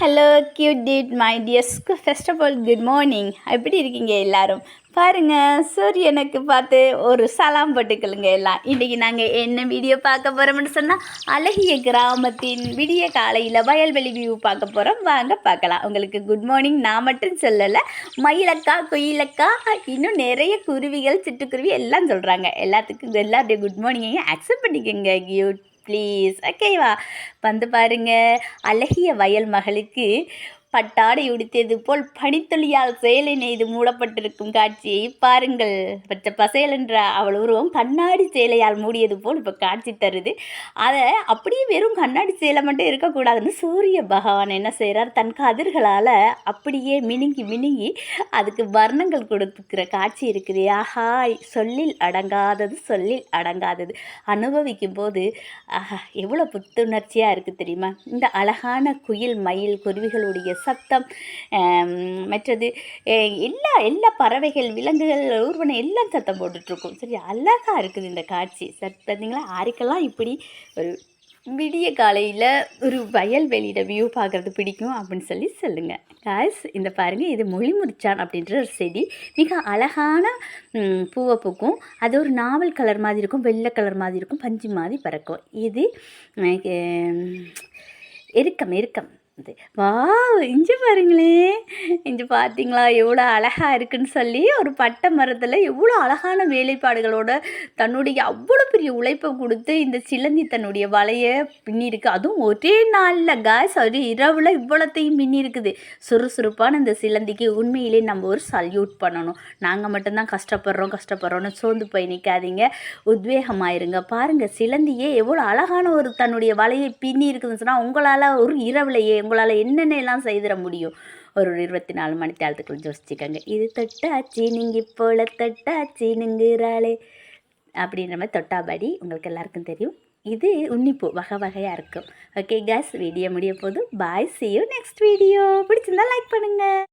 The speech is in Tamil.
Hello cute did my டியர்ஸ்க்கு first of all good morning எப்படி இருக்கீங்க எல்லாரும்? பாருங்க சூரியனுக்கு பார்த்து ஒரு சலாம் போட்டுக்கலுங்க எல்லாம். இன்றைக்கி நாங்கள் என்ன வீடியோ பார்க்க போகிறோம்னு சொன்னால் அழகிய கிராமத்தின் விடிய காலையில் வயல்வெளி வியூ பார்க்க போகிறோம் வாங்க பார்க்கலாம். உங்களுக்கு குட் மார்னிங் நான் மட்டும் சொல்லலை மயிலக்கா குயிலக்கா இன்னும் நிறைய குருவிகள் சிட்டுக்குருவி எல்லாம் சொல்கிறாங்க எல்லாத்துக்கும் எல்லாருடைய குட் மார்னிங்கையும் அக்செப்ட் பண்ணிக்கோங்க கியூட் ப்ளீஸ் ஓகேவா வந்து பாருங்கள் அழகிய வயல் மகளுக்கு பட்டாடை உடுத்தியது போல் பனித்துளியால் செயலை நெய்து மூடப்பட்டிருக்கும் காட்சியை பாருங்கள். பச்சை பசையல் என்ற அவள் உருவம் கண்ணாடி சேலையால் மூடியது போல் இப்போ காட்சி தருது. அதை அப்படியே வெறும் கண்ணாடி சேலை மட்டும் இருக்கக்கூடாதுன்னு சூரிய பகவான் என்ன செய்கிறார் தன் கதிர்களால் அப்படியே மினுங்கி மினுங்கி அதுக்கு வர்ணங்கள் கொடுத்துக்கிற காட்சி இருக்குது. ஆஹா சொல்லில் அடங்காதது சொல்லில் அடங்காதது. அனுபவிக்கும் போது ஆஹா எவ்வளோ புத்துணர்ச்சியாக இருக்குது தெரியுமா? இந்த அழகான குயில் மயில் குருவிகளுடைய சத்தம் மற்றது எல்லா எல்லா பறவைகள் விலங்குகள் ஊர்வனம் எல்லாம் சத்தம் போட்டுட்ருக்கும். சரி அழகாக இருக்குது இந்த காட்சி. சரி பார்த்தீங்களா யாருக்கெல்லாம் இப்படி ஒரு விடிய காலையில் ஒரு வயல்வெளியில வியூ பார்க்குறது பிடிக்கும் அப்படின்னு சொல்லி சொல்லுங்கள் காய்ஸ் இந்த பாருங்கள் இது மொழிமுறிச்சான் அப்படின்ற ஒரு செடி. மிக அழகான பூவை பூக்கும். அது ஒரு நாவல் கலர் மாதிரி இருக்கும் வெள்ளை கலர் மாதிரி இருக்கும் பஞ்சு மாதிரி பறக்கும். இது எருக்கம் எருக்கம். இது வா இஞ்சி பாருங்களே. இஞ்சி பார்த்தீங்களா எவ்வளோ அழகாக இருக்குன்னு சொல்லி ஒரு பட்டை மரத்தில் எவ்வளோ அழகான வேலைப்பாடுகளோட தன்னுடைய அவ்வளோ பெரிய உழைப்பை கொடுத்து இந்த சிலந்தி தன்னுடைய வலையை பின்னிருக்கு. அதுவும் ஒரே நாளில் காய்ஸ் ஒரு இரவில் இவ்வளோத்தையும் பின்னிருக்குது. சுறுசுறுப்பான இந்த சிலந்திக்கு உண்மையிலே நம்ம ஒரு சல்யூட் பண்ணணும். நாங்கள் மட்டும்தான் கஷ்டப்படுறோம் கஷ்டப்படுறோன்னு சோர்ந்து போய் நிற்காதீங்க உத்வேகமாயிருங்க. பாருங்கள் சிலந்தியே எவ்வளோ அழகான ஒரு தன்னுடைய வலையை பின்னி இருக்குதுன்னு சொன்னால் உங்களால் ஒரு இரவுலையே உங்களால் என்னென்ன எல்லாம் செய்திட முடியும்? ஒரு இருபத்தி நாலு மணி தேரத்துக்குள்ள யோசிச்சுக்கோங்க இது தொட்டாச்சி நீங்கள் இப்போல தொட்டாச்சி நீங்கிறாளே. அப்படின்ற மாதிரி தொட்டாபடி உங்களுக்கு எல்லாருக்கும் தெரியும். இது உன்னிப்பூ வகை வகையாக இருக்கும். ஓகே கேஸ் வீடியோ முடிய போதும் bye see you next video பிடிச்சிருந்தா லைக் பண்ணுங்கள்